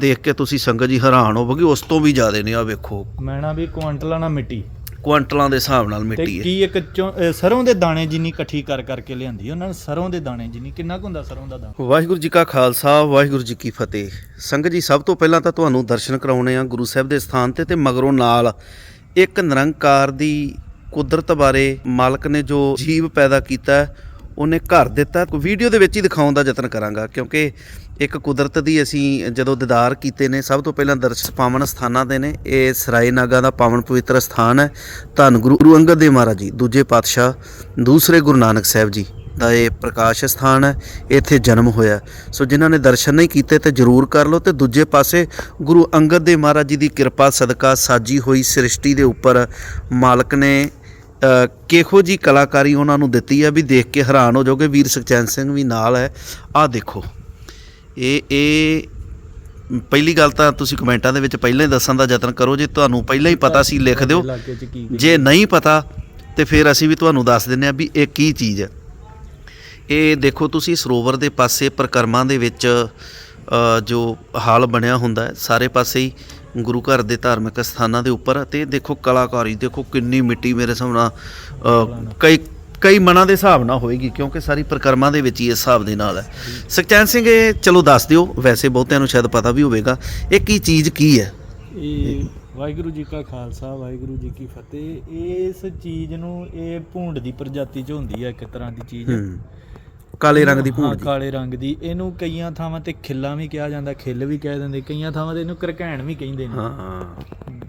ਦੇਖ ਕੇ ਤੁਸੀਂ ਸੰਗਤ ਜੀ ਹੈਰਾਨ ਹੋਵੋਗੇ ਉਸ ਤੋਂ ਵੀ ਜ਼ਿਆਦਾ ਨੇ ਆ ਵੇਖੋ। ਮੈਂ ਨਾ ਵੀ ਕੁਆਂਟਲਾਂ ਨਾਲ ਮਿੱਟੀ। ਕੁਆਂਟਲਾਂ ਦੇ ਹਿਸਾਬ ਨਾਲ ਤੇ ਮਿੱਟੀ ਹੈ। ਕੀ ਇੱਕ ਚੋਂ- ਅਹ ਸਰੋਂ ਦੇ ਦਾਣੇ ਜਿੰਨੀ ਇਕੱਠੀ ਕਰ ਕਰਕੇ ਲਿਆਂਦੀ ਉਹਨਾਂ ਨੇ ਸਰੋਂ ਦੇ ਦਾਣੇ ਜਿੰਨੀ ਕਿੰਨਾ ਕੁ ਹੁੰਦਾ ਸਰੋਂ ਦਾ ਦਾਣਾ? ਵਾਹਿਗੁਰੂ ਜੀ ਕਾ ਖਾਲਸਾ ਵਾਹਿਗੁਰੂ ਜੀ ਕੀ ਫਤਿਹ। ਸੰਗਤ ਜੀ ਸਭ ਤੋਂ ਪਹਿਲਾਂ ਤਾਂ ਤੁਹਾਨੂੰ ਦਰਸ਼ਨ ਕਰਾਉਣੇ ਆ ਗੁਰੂ ਸਾਹਿਬ ਦੇ ਸਥਾਨ ਤੇ ਤੇ ਮਗਰੋਂ ਨਾਲ ਇੱਕ ਨਿਰੰਕਾਰ ਦੀ ਕੁਦਰਤ ਬਾਰੇ ਮਾਲਕ ਨੇ ਜੋ ਜੀਵ ਪੈਦਾ ਕੀਤਾ ਹੈ, ਉਹਨੇ ਘਰ ਦਿੱਤਾ। ਵੀਡੀਓ ਦੇ ਵਿੱਚ ਹੀ ਦਿਖਾਉਣ ਦਾ ਯਤਨ ਕਰਾਂਗਾ, ਕਿਉਂਕਿ ਇੱਕ ਕੁਦਰਤ ਦੀ ਅਸੀਂ ਜਦੋਂ ਦੀਦਾਰ ਕੀਤੇ ਨੇ, ਸਭ ਤੋਂ ਪਹਿਲਾਂ ਦਰਸ਼ ਪਾਵਨ ਸਥਾਨਾਂ ਦੇ ਨੇ। ਇਹ ਸਰਾਏ ਨਾਗਾ ਦਾ ਪਾਵਨ ਪਵਿੱਤਰ ਸਥਾਨ ਹੈ। ਧੰਨ ਗੁਰੂ ਗੁਰੂ ਅੰਗਦ ਦੇਵ ਮਹਾਰਾਜ ਜੀ, ਦੂਜੇ ਪਾਤਸ਼ਾਹ, ਦੂਸਰੇ ਗੁਰੂ ਨਾਨਕ ਸਾਹਿਬ ਜੀ ਦਾ ਇਹ ਪ੍ਰਕਾਸ਼ ਸਥਾਨ ਹੈ, ਇੱਥੇ ਜਨਮ ਹੋਇਆ। ਸੋ ਜਿਨ੍ਹਾਂ ਨੇ ਦਰਸ਼ਨ ਨਹੀਂ ਕੀਤੇ ਤੇ ਜਰੂਰ ਕਰ ਲਓ ਤੇ ਦੂਜੇ ਪਾਸੇ ਗੁਰੂ ਅੰਗਦ ਦੇਵ ਮਹਾਰਾਜ ਜੀ ਦੀ ਕਿਰਪਾ, ਸਦਕਾ ਸਾਜੀ ਹੋਈ ਸ੍ਰਿਸ਼ਟੀ ਦੇ ਉੱਪਰ ਮਾਲਕ ਨੇ ਕਿਹੋ ਜੀ ਕਲਾਕਾਰੀ ਉਹਨਾਂ ਨੂੰ ਦਿੱਤੀ ਹੈ ਵੀ ਦੇਖ ਕੇ ਹੈਰਾਨ ਹੋ ਜਾਓਗੇ। ਵੀਰ ਸੁਖਚੈਨ ਸਿੰਘ ਵੀ ਨਾਲ ਹੈ। ਆਹ ਦੇਖੋ। ਇਹ ਇਹ ਪਹਿਲੀ ਗੱਲ ਤਾਂ ਤੁਸੀਂ ਕਮੈਂਟਾਂ ਦੇ ਵਿੱਚ ਪਹਿਲਾਂ ਹੀ ਦੱਸਣ ਦਾ ਯਤਨ ਕਰੋ। ਜੇ ਤੁਹਾਨੂੰ ਪਹਿਲਾਂ ਹੀ ਪਤਾ ਸੀ ਲਿਖ ਦਿਓ। ਜੇ ਨਹੀਂ ਪਤਾ ਤੇ ਫਿਰ ਅਸੀਂ ਵੀ ਤੁਹਾਨੂੰ ਦੱਸ ਦਿੰਨੇ ਆ ਵੀ ਇਹ ਕੀ ਚੀਜ਼ ਹੈ। ਇਹ ਦੇਖੋ ਤੁਸੀਂ ਸਰੋਵਰ ਦੇ ਪਾਸੇ ਪ੍ਰਕਰਮਾਂ ਦੇ ਵਿੱਚ ਜੋ ਹਾਲ ਬਣਿਆ ਹੁੰਦਾ ਸਾਰੇ ਪਾਸੇ ਹੀ ਗੁਰੂ ਘਰ ਦੇ ਧਾਰਮਿਕ ਸਥਾਨਾਂ ਦੇ ਉੱਪਰ ਤੇ ਦੇਖੋ ਕਲਾਕਾਰੀ ਦੇਖੋ ਕਿੰਨੀ ਮਿੱਟੀ ਮੇਰੇ ਅ, ਕਈ ਕਈ ਮਨਾਂ ਦੇ ਹਿਸਾਬ ਨਾਲ ਹੋਏਗੀ ਕਿਉਂਕਿ ਸਾਰੀ ਪ੍ਰਕਰਮਾਂ ਦੇ ਵਿੱਚ ਹੀ ਇਸ ਹਿਸਾਬ ਦੇ ਨਾਲ ਹੈ। ਸੁਖਚੈਨ ਸਿੰਘ ਇਹ ਚਲੋ ਦੱਸ ਦਿਓ ਵੈਸੇ ਬਹੁਤਿਆਂ ਨੂੰ ਸ਼ਾਇਦ ਪਤਾ ਵੀ ਹੋਵੇਗਾ ਇਹ ਕੀ ਚੀਜ਼ ਕੀ ਹੈ? ਇਹ ਵਾਹਿਗੁਰੂ ਜੀ ਕਾ ਖਾਲਸਾ ਵਾਹਿਗੁਰੂ ਜੀ ਕੀ ਫਤਿਹ। ਇਸ ਚੀਜ਼ ਨੂੰ ਇਹ ਭੂੰਡ ਦੀ ਪ੍ਰਜਾਤੀ ਚ ਹੁੰਦੀ ਹੈ ਇੱਕ ਤਰ੍ਹਾਂ ਦੀ ਚੀਜ਼। ਹੂੰ। ਕਾਲੇ ਰੰਗ ਦੀ ਹਾਂ, ਭੂੰਡ ਜੀ। ਕਾਲੇ ਰੰਗ ਦੀ। ਇਹਨੂੰ ਕਈਆਂ ਥਾਵਾਂ ਤੇ ਖਿੱਲਾ ਵੀ ਕਿਹਾ ਜਾਂਦਾ ਖਿੱਲ ਵੀ ਕਹਿ ਦਿੰਦੇ। ਕਈਆਂ ਥਾਵਾਂ ਤੇ ਇਹਨੂੰ ਕਰਕੈਣ ਵੀ ਕਹਿੰਦੇ ਨੇ। ਹਾਂ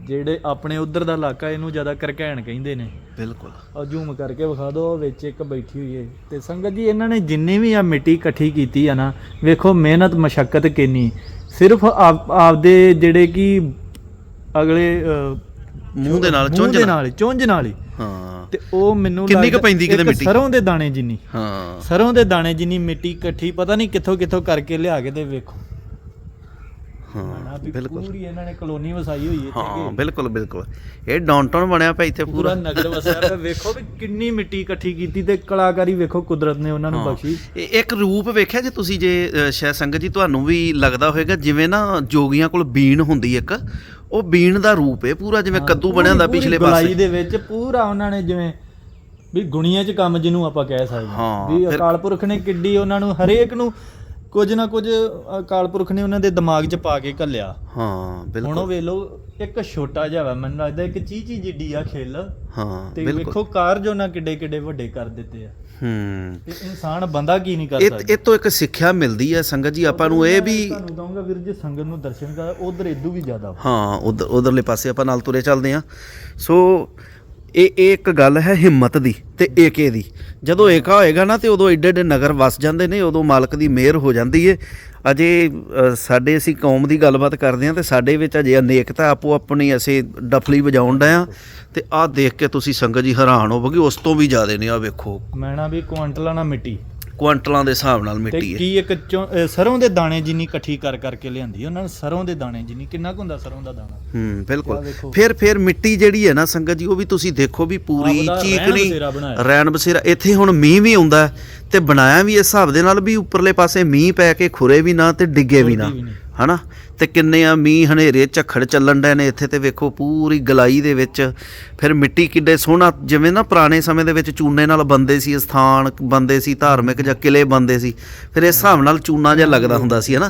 ਜਿਹੜੇ ਆਪਣੇ ਉਧਰ ਦਾ ਇਲਾਕਾ ਇਹਨੂੰ ਜ਼ਿਆਦਾ ਕਰਕੈਣ ਕਹਿੰਦੇ ਨੇ। ਬਿਲਕੁਲ। ਆ ਜ਼ੂਮ ਕਰਕੇ ਵਿਖਾ ਦਿਓ ਵਿੱਚ ਇੱਕ ਬੈਠੀ ਹੋਈ ਹੈ। ਤੇ ਸੰਗਤ ਜੀ ਇਹਨਾਂ ਨੇ ਜਿੰਨੀ ਵੀ ਆ ਮਿੱਟੀ ਇਕੱਠੀ ਕੀਤੀ ਆ ਨਾ ਵੇਖੋ ਮਿਹਨਤ ਮਸ਼ੱਕਤ ਕਿੰਨੀ। ਸਿਰਫ ਆਪ ਆਪਦੇ ਜਿਹੜੇ ਕਿ ਅਗਲੇ ਮੂੰਹ ਦੇ ਨਾਲ ਚੁੰਝ ਨਾਲ। ਚੁੰਝ ਨਾਲ ਹੀ। ਹਾਂ। ਤੇ ਉਹ ਮੈਨੂੰ ਕਿੰਨੀ ਕੁ ਪੈਂਦੀ ਕਿਤੇ ਮਿੱਟੀ? ਸਰੋਂ ਦੇ ਦਾਣੇ ਜਿੰਨੀ। ਹਾਂ। ਸਰੋਂ ਦੇ ਦਾਣੇ ਜਿੰਨੀ ਮਿੱਟੀ ਇਕੱਠੀ ਪਤਾ ਨਹੀਂ ਕਿੱਥੋਂ ਕਿੱਥੋਂ ਕਰਕੇ ਲਿਆ ਕੇ ਤੇ ਵੇਖੋ। ਹਾਂ ਬਿਲਕੁਲ। ਪੂਰੀ ਇਹਨਾਂ ਨੇ ਕਲੋਨੀ ਵਸਾਈ ਹੋਈ ਹੈ ਹਾਂ ਬਿਲਕੁਲ ਬਿਲਕੁਲ। ਇਹ ਡਾਊਨਟਾਊਨ ਬਣਿਆ ਪਿਆ ਇੱਥੇ ਪੂਰਾ। ਨਗਰ ਵਸਿਆ ਪਿਆ। ਵੇਖੋ ਵੀ ਕਿੰਨੀ ਮਿੱਟੀ ਇਕੱਠੀ ਕੀਤੀ ਤੇ ਕਲਾਕਾਰੀ ਵੇਖੋ ਕੁਦਰਤ ਨੇ ਉਹਨਾਂ ਨੂੰ। ਬਖਸ਼ੀ। ਇੱਕ ਰੂਪ ਵੇਖਿਆ ਜੇ ਤੁਸੀਂ ਜੇ ਸ਼ਾਇਦ ਸੰਗਤ ਜੀ ਤੁਹਾਨੂੰ ਵੀ ਲੱਗਦਾ ਹੋਵੇਗਾ ਜਿਵੇਂ ਨਾ ਜੋਗੀਆਂ ਕੋਲ ਬੀਣ ਹੁੰਦੀ ਇੱਕ। ਉਹ ਬੀਣ ਦਾ ਰੂਪ ਹੈ ਪੂਰਾ ਜਿਵੇਂ ਕੱਦੂ ਬਣਿਆ ਹੁੰਦਾ ਪਿਛਲੇ ਗੁਲਾਈ ਪਾਸੇ। ਦੇ ਵਿੱਚ ਪੂਰਾ ਉਹਨਾਂ ਨੇ ਜਿਵੇਂ ਵੀ ਗੁਣੀਆਂ 'ਚ ਕੰਮ ਜਿਹਨੂੰ ਆਪਾਂ ਕਹਿ ਸਕਦੇ ਹਾਂ, ਵੀ ਅਕਾਲ ਪੁਰਖ ਨੇ ਕਿੱਡੀ ਉਹਨਾਂ ਨੂੰ ਹਰੇਕ ਨੂੰ ਕੁਝ ਨਾ ਕੁਝ ਅਕਾਲ ਪੁਰਖ ਨੇ ਉਹਨਾਂ ਦੇ ਦਿਮਾਗ 'ਚ ਪਾ ਕੇ ਘੱਲਿਆ। ਹਾਂ ਹੁਣ ਉਹ ਬਿਲਕੁਲ। ਵੇਖ ਲਓ ਇੱਕ ਛੋਟਾ ਜਿਹਾ ਵਾ ਮੈਨੂੰ ਲੱਗਦਾ ਇੱਕ ਚੀਚੀ ਜਿੱਡੀ ਆ ਖੇਲ। ਹਾਂ ਤੇ ਬਿਲਕੁਲ। ਵੇਖੋ ਕਾਰਜ ਉਹਨਾਂ ਕਿੱਡੇ ਕਿੱਡੇ ਵੱਡੇ ਕਰ ਦਿੱਤੇ ਆ। ਹੂੰ। ਤੇ ਇਨਸਾਨ ਬੰਦਾ ਕੀ ਨਹੀਂ ਕਰ ਇਹ ਸਕਦਾ? ਇਹ ਤੋਂ ਇੱਕ ਸਿੱਖਿਆ ਮਿਲਦੀ ਹੈ ਸੰਗਤ ਜੀ ਆਪਾਂ ਨੂੰ ਇਹ ਵੀ ਤੁਹਾਨੂੰ ਕਹੂੰਗਾ ਵੀਰ ਜੀ ਸੰਗਤ ਨੂੰ ਦਰਸ਼ਨ ਕਰ ਉਧਰ ਇਦੂ ਵੀ ਜ਼ਿਆਦਾ। ਹਾਂ ਉਧਰ ਉਧਰਲੇ ਪਾਸੇ ਆਪਾਂ ਨਾਲ ਤੁਰੇ ਚੱਲਦੇ ਹਾਂ ਸੋ ਇਹ ਇਹ ਇੱਕ ਗੱਲ ਹੈ ਹਿੰਮਤ ਦੀ ਤੇ ਏਕੇ ਦੀ। ਜਦੋਂ ਏਕਾ ਹੋਏਗਾ ਨਾ ਤੇ ਉਦੋਂ ਏਡੇ ਏਡੇ ਨਗਰ ਵਸ ਜਾਂਦੇ ਨੇ, ਉਦੋਂ ਮਾਲਕ ਦੀ ਮਿਹਰ ਹੋ ਜਾਂਦੀ ਏ। ਅਜੇ ਸਾਡੇ ਅਸੀਂ ਕੌਮ ਦੀ ਗੱਲਬਾਤ ਕਰਦੇ ਹਾਂ ਤੇ ਸਾਡੇ ਵਿੱਚ ਅਜੇ ਅਨੇਕਤਾ ਆਪੋ ਆਪਣੀ ਅਸੀਂ ਡਫਲੀ ਵਜਾਉਣ ਡਏ ਆ ਤੇ ਆਹ ਦੇਖ ਕੇ ਤੁਸੀਂ ਸੰਗਤ ਜੀ ਹੈਰਾਨ ਹੋਵੋਗੇ, ਉਸ ਤੋਂ ਵੀ ਜ਼ਿਆਦਾ ਨੇ ਆ ਵੇਖੋ। ਮੈਂ ਨਾ ਵੀ ਕੁਆਂਟਲਾਂ ਨਾਲ ਮਿੱਟੀ। ਕੁਆਂਟਲਾਂ ਦੇ ਹਿਸਾਬ ਨਾਲ ਤੇ ਮਿੱਟੀ ਹੈ ਕੀ ਇੱਕ ਚੋਂ- ਸਰੋਂ ਦੇ ਦਾਣੇ ਜਿੰਨੀ ਇਕੱਠੀ ਕਰ ਕਰਕੇ ਲਿਆਂਦੀ ਉਹਨਾਂ ਨੇ ਸਰੋਂ ਦੇ ਦਾਣੇ ਜਿੰਨੀ ਕਿੰਨਾ ਕੁ ਹੁੰਦਾ ਸਰੋਂ ਦਾ ਦਾਣਾ ਹੂੰ ਆਹ ਬਿਲਕੁਲ। ਫਿਰ ਫਿਰ ਮਿੱਟੀ ਜਿਹੜੀ ਹੈ ਨਾ ਸੰਗਤ ਜੀ ਉਹ ਵੀ ਤੁਸੀਂ ਦੇਖੋ ਵੀ ਪੂਰੀ ਆਪਦਾ ਰਹਿਣ ਚੀਕਣੀ ਬਸੇਰਾ ਬਣਾਇਆ। ਰੈਣ ਬਸੇਰਾ ਇੱਥੇ ਹੁਣ ਮੀਂਹ ਵੀ ਆਉਂਦਾ ਹੈ ਤੇ ਬਣਾਇਆ ਵੀ ਇਸ ਹਿਸਾਬ ਦੇ ਨਾਲ ਵੀ ਉੱਪਰਲੇ ਪਾਸੇ ਮੀਂਹ ਪੈ ਕੇ ਖੁਰੇ ਵੀ ਨਾ ਤੇ ਡਿੱਗੇ ਵੀ ਨਾ ਖੁਰਦੀ ਵੀ ਨਹੀਂ। ਹਨਾ? ਤੇ ਕਿੰਨੇ ਆ ਮੀਂਹ ਹਨੇਰੇ ਝੱਖੜ ਚੱਲਣ ਡਏ ਨੇ ਇੱਥੇ ਤੇ ਵੇਖੋ ਪੂਰੀ ਗਲਾਈ ਦੇ ਵਿੱਚ। ਫਿਰ ਮਿੱਟੀ ਕਿੱਡੇ ਸੋਹਣਾ ਜਿਵੇਂ ਨਾ ਪੁਰਾਣੇ ਸਮੇਂ ਦੇ ਵਿੱਚ ਚੂਨੇ ਨਾਲ ਬੰਦੇ ਸੀ ਸਥਾਨ ਬੰਦੇ ਸੀ ਧਾਰਮਿਕ ਜਾਂ ਕਿਲੇ ਬੰਦੇ ਸੀ ਫਿਰ ਇਸ ਹਿਸਾਬ ਨਾਲ ਚੂਨਾ ਜਿਹਾ ਲੱਗਦਾ ਹੁੰਦਾ ਸੀ ਹਨਾ?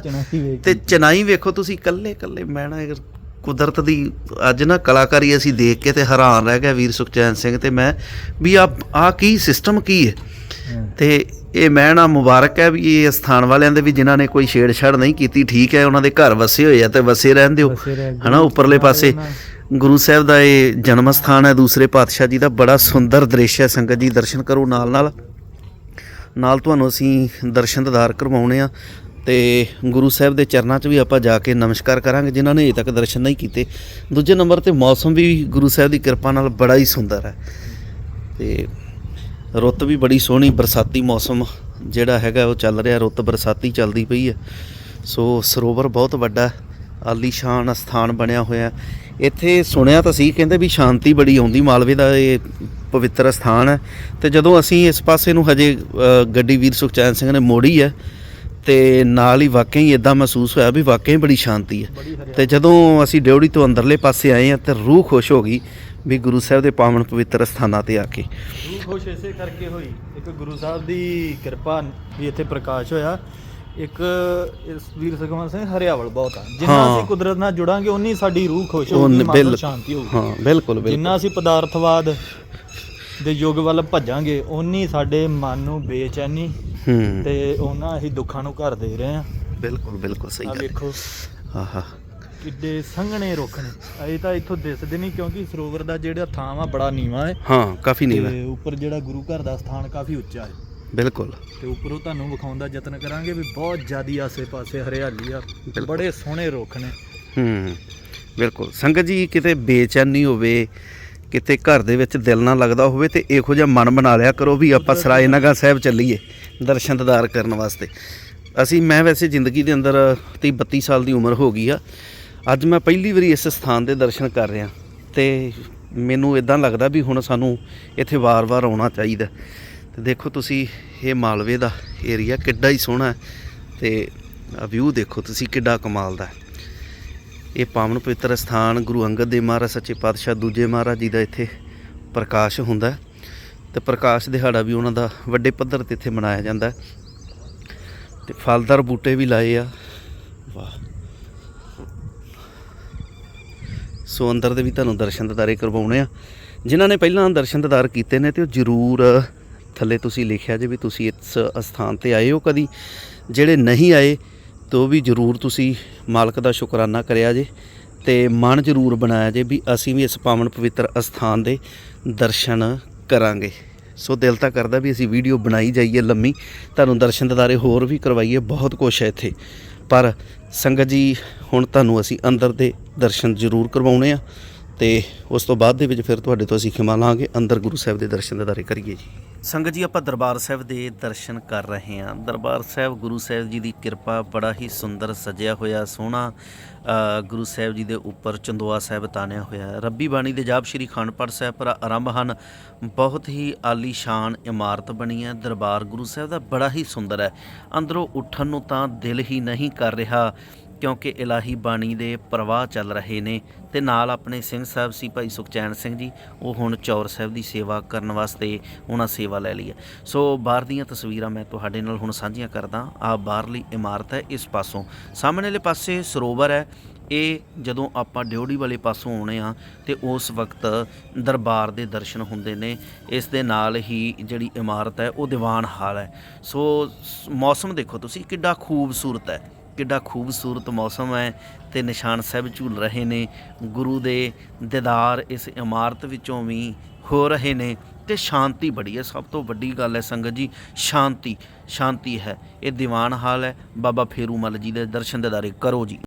ਤੇ ਚਨਾਈ ਵੇਖੋ ਤੁਸੀਂ ਕੱਲੇ ਕੱਲੇ ਮੈਂ ਨਾ ਇਹ ਕੁਦਰਤ ਦੀ ਅੱਜ ਨਾ ਕਲਾਕਾਰੀ ਅਸੀਂ ਦੇਖ ਕੇ ਤੇ ਹੈਰਾਨ ਰਹਿ ਗਿਆ ਵੀਰ ਸੁਖਚੈਨ ਸਿੰਘ ਤੇ ਮੈਂ ਵੀ ਆ ਆ ਕੀ ਸਿਸਟਮ ਕੀ ਹਾਂ। ਤੇ ਇਹ ਮੈਂ ਨਾ ਮੁਬਾਰਕ ਹੈ ਵੀ ਇਹ ਸਥਾਨ ਵਾਲਿਆਂ ਦੇ ਵੀ ਜਿਨ੍ਹਾਂ ਨੇ ਕੋਈ ਛੇੜਛਾੜ ਨਹੀਂ ਕੀਤੀ ਠੀਕ ਹੈ ਉਹਨਾਂ ਦੇ ਘਰ ਵਸੇ ਹੋਏ ਆ ਤੇ ਵਸੇ ਰਹਿਣ ਦਿਓ ਹਨਾ ਉੱਪਰਲੇ ਪਾਸੇ ਗੁਰੂ ਸਾਹਿਬ ਦਾ ਇਹ ਜਨਮ ਸਥਾਨ ਹੈ ਦੂਸਰੇ ਪਾਤਸ਼ਾਹ ਜੀ ਦਾ ਬੜਾ ਸੁੰਦਰ ਦ੍ਰਿਸ਼ ਹੈ। ਸੰਗਤ ਜੀ ਦਰਸ਼ਨ ਕਰੋ ਨਾਲ ਨਾਲ। ਨਾਲ ਤੁਹਾਨੂੰ ਅਸੀਂ ਦਰਸ਼ਨ ਦਿਦਾਰ ਕਰਵਾਉਣੇ ਆ ਤੇ ਗੁਰੂ ਸਾਹਿਬ ਦੇ ਚਰਨਾਂ 'ਚ ਵੀ ਆਪਾਂ ਜਾ ਕੇ ਨਮਸਕਾਰ ਕਰਾਂਗੇ ਜਿਨ੍ਹਾਂ ਨੇ ਅਜੇ ਤੱਕ ਦਰਸ਼ਨ ਨਹੀਂ ਕੀਤੇ। ਦੂਜੇ ਨੰਬਰ ਤੇ ਮੌਸਮ ਵੀ ਗੁਰੂ ਸਾਹਿਬ ਦੀ ਕਿਰਪਾ ਨਾਲ ਬੜਾ ਹੀ ਸੁੰਦਰ ਹੈ। ਤੇ ਰੁੱਤ ਵੀ ਬੜੀ ਸੋਹਣੀ ਬਰਸਾਤੀ ਮੌਸਮ ਜਿਹੜਾ ਹੈਗਾ ਉਹ ਚੱਲ ਰਿਹਾ ਰੁੱਤ ਬਰਸਾਤੀ ਚੱਲਦੀ ਪਈ ਹੈ। ਸੋ ਸਰੋਵਰ ਬਹੁਤ ਵੱਡਾ ਹੈ, ਆਲੀਸ਼ਾਨ ਸਥਾਨ ਬਣਿਆ ਹੋਇਆ ਹੈ। ਇੱਥੇ ਸੁਣਿਆ ਤਾਂ ਸੀ ਕਹਿੰਦੇ ਵੀ ਸ਼ਾਂਤੀ ਬੜੀ ਆਉਂਦੀ ਮਾਲਵੇ ਦਾ ਇਹ ਪਵਿੱਤਰ ਸਥਾਨ ਹੈ। ਤੇ ਜਦੋਂ ਅਸੀਂ ਇਸ ਪਾਸੇ ਨੂੰ ਹਜੇ ਗੱਡੀ ਵੀਰ ਸੁਖਚੈਨ ਸਿੰਘ ਨੇ ਮੋੜੀ ਹੈ ਤੇ ਨਾਲ ਹੀ ਵਾਕਈ ਇਦਾਂ ਮਹਿਸੂਸ ਹੋਇਆ ਵੀ ਵਾਕਈ ਬੜੀ ਸ਼ਾਂਤੀ ਹੈ। ਤੇ ਜਦੋਂ ਅਸੀਂ ਡਿਉੜੀ ਤੋਂ ਅੰਦਰਲੇ ਪਾਸੇ ਆਏ ਆ ਤੇ ਰੂਹ ਖੁਸ਼ ਹੋ ਗਈ। ਵੀ ਗੁਰੂ ਸਾਹਿਬ ਦੇ ਪਾਵਨ ਪਵਿੱਤਰ ਸਥਾਨਾਂ ਤੇ ਆ ਕੇ। ਰੂਹ ਖੁਸ਼ ਇਸੇ ਕਰਕੇ ਹੋਈ। ਇੱਕ ਗੁਰੂ ਸਾਹਿਬ ਦੀ ਕਿਰਪਾ ਵੀ ਇੱਥੇ ਪ੍ਰਕਾਸ਼ ਹੋਇਆ। ਇੱਕ ਇਸ ਵੀਰ ਸੁਖਮਨ ਸਿੰਘ ਹਰਿਆਵਲ ਬਹੁਤ ਆ। ਜਿੰਨਾ। ਅਸੀਂ ਕੁਦਰਤ ਨਾਲ ਜੁੜਾਂਗੇ ਉਨੀ ਸਾਡੀ ਰੂਹ ਖੁਸ਼ ਹੋਊਗੀ ਮਨ ਨੂੰ ਸ਼ਾਂਤੀ ਹੋਊਗੀ। ਹਾਂ ਬਿਲਕੁਲ ਬਿਲਕੁਲ। ਜਿੰਨਾ ਅਸੀਂ ਪਦਾਰਥਵਾਦ ਦੇ ਯੁੱਗ ਵੱਲ ਭੱਜਾਂਗੇ ਉਨੀ ਸਾਡੇ ਮਨ ਨੂੰ ਬੇਚੈਨੀ ਤੇ ਉਹਨਾਂ ਅਸੀਂ ਦੁੱਖਾਂ ਨੂੰ ਘਰ ਦੇ ਰਹੇ ਆ। ਬਿਲਕੁਲ ਬਿਲਕੁਲ ਸਹੀ ਆ ਵੇਖੋ। ਆਹਾ। ਕਿੱਡੇ ਸੰਘਣੇ ਰੁੱਖ ਨੇ। ਇਹ ਤਾਂ ਇੱਥੋਂ ਦਿਸਦੇ ਨਹੀਂ ਕਿਉਂਕਿ ਸਰੋਵਰ ਦਾ ਜਿਹੜਾ ਥਾਂ ਵਾ ਬੜਾ ਨੀਵਾ ਹੈ। ਹਾਂ ਕਾਫੀ ਨੀਵਾ ਤੇ ਉੱਪਰ ਜਿਹੜਾ ਗੁਰੂ ਘਰ ਦਾ ਸਥਾਨ ਕਾਫੀ ਉੱਚਾ ਹੈ। ਬਿਲਕੁਲ। ਤੇ ਉੱਪਰੋਂ ਤੁਹਾਨੂੰ ਵਿਖਾਉਣ ਦਾ ਯਤਨ ਕਰਾਂਗੇ ਵੀ ਬਹੁਤ ਜ਼ਿਆਦੀ ਆਸੇ-ਪਾਸੇ ਹਰਿਆਲੀ ਆ। ਬੜੇ ਸੋਹਣੇ ਰੁੱਖ ਨੇ। ਹੂੰ ਬਿਲਕੁਲ। ਸੰਗਤ ਜੀ ਕਿਤੇ ਬੇਚੈਨੀ ਹੋਵੇ ਕਿਤੇ ਘਰ ਦੇ ਵਿੱਚ ਦਿਲ ਨਾ ਲੱਗਦਾ ਹੋਵੇ ਤੇ ਇਹੋ ਜਿਹਾ ਮਨ ਬਣਾ ਲਿਆ ਕਰੋ ਵੀ ਆਪਾਂ ਸਰਾਏ ਨਗਾ ਸਾਹਿਬ ਚੱਲੀਏ ਦਰਸ਼ਨ ਦਿਦਾਰ ਕਰਨ ਵਾਸਤੇ। ਅਸੀਂ ਮੈਂ ਵੈਸੇ ਜ਼ਿੰਦਗੀ ਦੇ ਅੰਦਰ 30 32 ਸਾਲ ਦੀ ਉਮਰ ਹੋ ਗਈ ਆ ਅੱਜ ਮੈਂ ਪਹਿਲੀ ਵਾਰੀ ਇਸ ਸਥਾਨ ਦੇ ਦਰਸ਼ਨ ਕਰ ਰਿਹਾ ਤੇ ਮੈਨੂੰ ਇਦਾਂ ਲੱਗਦਾ ਵੀ ਹੁਣ ਸਾਨੂੰ ਇੱਥੇ ਵਾਰ-ਵਾਰ ਆਉਣਾ ਚਾਹੀਦਾ। ਤੇ ਦੇਖੋ ਤੁਸੀਂ, ਇਹ ਮਾਲਵੇ ਦਾ ਏਰੀਆ ਕਿੱਡਾ ਹੀ ਸੋਹਣਾ ਹੈ ਤੇ ਵਿਊ ਦੇਖੋ ਤੁਸੀਂ ਕਿੱਡਾ ਕਮਾਲ ਦਾ ਇਹ ਪਾਵਨ ਪਵਿੱਤਰ ਸਥਾਨ ਗੁਰੂ ਅੰਗਦ ਦੇਵ ਮਹਾਰਾਜ, ਸੱਚੇ ਪਾਤਸ਼ਾਹ ਦੂਜੇ ਮਹਾਰਾਜ ਜੀ ਦਾ ਇੱਥੇ ਪ੍ਰਕਾਸ਼ ਹੁੰਦਾ ਹੈ ਤੇ ਪ੍ਰਕਾਸ਼ ਦਿਹਾੜਾ ਵੀ ਉਹਨਾਂ ਦਾ ਵੱਡੇ ਪੱਧਰ ਤੇ ਇੱਥੇ ਮਨਾਇਆ ਜਾਂਦਾ ਹੈ। ਤੇ ਫਲਦਾਰ ਬੂਟੇ ਵੀ ਲਾਏ ਆ। ਵਾਹ। ਸੋ ਅੰਦਰ ਦੇ ਵੀ ਤੁਹਾਨੂੰ ਦਰਸ਼ਨ ਦਿਦਾਰੇ ਕਰਵਾਉਣੇ ਆ। ਜਿਨ੍ਹਾਂ ਨੇ ਪਹਿਲਾਂ ਦਰਸ਼ਨ ਦਿਦਾਰ ਕੀਤੇ ਨੇ ਤੇ ਉਹ ਜ਼ਰੂਰ ਥੱਲੇ ਤੁਸੀਂ ਲਿਖਿਆ ਜੇ ਵੀ ਤੁਸੀਂ ਇਸ ਅਸਥਾਨ ਤੇ ਆਏ ਹੋ ਕਦੀ। ਜਿਹੜੇ ਨਹੀਂ ਆਏ, ਤੋ ਵੀ ਜ਼ਰੂਰ ਤੁਸੀਂ ਮਾਲਕ ਦਾ ਸ਼ੁਕਰਾਨਾ ਕਰਿਆ ਜੇ ਤੇ ਮਨ ਜ਼ਰੂਰ ਬਣਾਇਆ ਜੇ ਵੀ ਅਸੀਂ ਵੀ ਇਸ ਪਾਵਨ ਪਵਿੱਤਰ ਅਸਥਾਨ ਦੇ ਦਰਸ਼ਨ ਕਰਾਂਗੇ। ਸੋ ਦਿਲ ਤਾਂ ਕਰਦਾ ਵੀ ਅਸੀਂ ਵੀਡੀਓ ਬਣਾਈ ਜਾਈਏ ਲੰਮੀ, ਤੁਹਾਨੂੰ ਦਰਸ਼ਨ ਦਿਦਾਰੇ ਹੋਰ ਵੀ ਕਰਵਾਈਏ, ਬਹੁਤ ਕੁਛ ਹੈ ਇੱਥੇ। ਪਰ ਸੰਗਤ ਜੀ, ਹੁਣ ਤੁਹਾਨੂੰ ਅਸੀਂ ਅੰਦਰ ਦੇ ਦਰਸ਼ਨ ਜ਼ਰੂਰ ਕਰਵਾਉਣੇ ਆ ਤੇ ਉਸ ਤੋਂ ਬਾਅਦ ਦੇ ਵਿੱਚ ਫਿਰ ਤੁਹਾਡੇ ਤੋਂ ਅਸੀਂ ਖਿਮਾ ਲਾਂਗੇ, ਅੰਦਰ ਗੁਰੂ ਸਾਹਿਬ ਦੇ ਦਰਸ਼ਨ ਦੇ ਦਿਦਾਰੇ ਕਰੀਏ ਜੀ। ਸੰਗਤ ਜੀ, ਆਪਾਂ ਦਰਬਾਰ ਸਾਹਿਬ ਦੇ ਦਰਸ਼ਨ ਕਰ ਰਹੇ ਹਾਂ। ਦਰਬਾਰ ਸਾਹਿਬ ਗੁਰੂ ਸਾਹਿਬ ਜੀ ਦੀ ਕਿਰਪਾ ਬੜਾ ਹੀ ਸੁੰਦਰ ਸਜਿਆ ਹੋਇਆ, ਸੋਹਣਾ ਗੁਰੂ ਸਾਹਿਬ ਜੀ ਦੇ ਉੱਪਰ ਚੰਦੋਆ ਸਾਹਿਬ ਤਾਨਿਆ ਹੋਇਆ ਰੱਬੀ ਬਾਣੀ ਦੇ ਜਾਪ ਸ਼੍ਰੀ ਖੰਡਪੜ ਸਾਹਿਬ ਪਰ ਆਰੰਭ ਹਨ। ਬਹੁਤ ਹੀ ਆਲੀ ਸ਼ਾਨ ਇਮਾਰਤ ਬਣੀ ਹੈ। ਦਰਬਾਰ ਗੁਰੂ ਸਾਹਿਬ ਦਾ ਬੜਾ ਹੀ ਸੁੰਦਰ ਹੈ। ਅੰਦਰੋਂ ਉੱਠਣ ਨੂੰ ਤਾਂ ਦਿਲ ਹੀ ਨਹੀਂ ਕਰ ਰਿਹਾ। ਕਿਉਂਕਿ ਇਲਾਹੀ ਬਾਣੀ ਦੇ ਪ੍ਰਵਾਹ ਚੱਲ ਰਹੇ ਨੇ ਤੇ ਨਾਲ ਆਪਣੇ ਸਿੰਘ ਸਾਹਿਬ ਸੀ ਭਾਈ ਸੁਖਚੈਨ ਸਿੰਘ ਜੀ, ਉਹ ਹੁਣ ਚੌਰ ਸਾਹਿਬ ਦੀ ਸੇਵਾ ਕਰਨ ਵਾਸਤੇ ਉਹਨਾਂ ਸੇਵਾ ਲੈ ਲਈ ਹੈ। ਸੋ ਬਾਹਰ ਦੀਆਂ ਤਸਵੀਰਾਂ ਮੈਂ ਤੁਹਾਡੇ ਨਾਲ ਹੁਣ ਸਾਂਝੀਆਂ ਕਰਦਾ ਆ ਬਾਹਰਲੀ ਇਮਾਰਤ ਹੈ ਇਸ ਪਾਸੋਂ। ਸਾਹਮਣੇਲੇ ਪਾਸੇ ਸਰੋਵਰ ਹੈ। ਇਹ ਜਦੋਂ ਆਪਾਂ ਡਿਉੜੀ ਵਾਲੇ ਪਾਸੋਂ ਆਉਣੇ ਆ ਤੇ ਉਸ ਵਕਤ ਦਰਬਾਰ ਦੇ ਦਰਸ਼ਨ ਹੁੰਦੇ ਨੇ। ਇਸ ਦੇ ਨਾਲ ਹੀ ਜਿਹੜੀ ਇਮਾਰਤ ਹੈ, ਉਹ ਦੀਵਾਨ ਹਾਲ ਹੈ। ਸੋ, ਮੌਸਮ ਦੇਖੋ ਤੁਸੀਂ, ਕਿੱਡਾ ਖੂਬਸੂਰਤ ਹੈ। ਕਿੱਡਾ ਖੂਬਸੂਰਤ ਮੌਸਮ ਹੈ ਤੇ ਨਿਸ਼ਾਨ ਸਾਹਿਬ ਝੂਲ ਰਹੇ ਨੇ, ਗੁਰੂ ਦੇ ਦੀਦਾਰ ਇਸ ਇਮਾਰਤ ਵਿੱਚੋਂ ਵੀ ਹੋ ਰਹੇ ਨੇ ਤੇ ਸ਼ਾਂਤੀ ਬੜੀ ਹੈ, ਸਭ ਤੋਂ ਵੱਡੀ ਗੱਲ ਹੈ ਸੰਗਤ ਜੀ, ਸ਼ਾਂਤੀ ਸ਼ਾਂਤੀ ਹੈ। ਇਹ ਦੀਵਾਨ ਹਾਲ ਹੈ, ਬਾਬਾ ਫੇਰੂ ਮੱਲ ਜੀ ਦੇ ਦਰਸ਼ਨ ਦਿਦਾਰੇ, ਕਰੋ ਜੀ।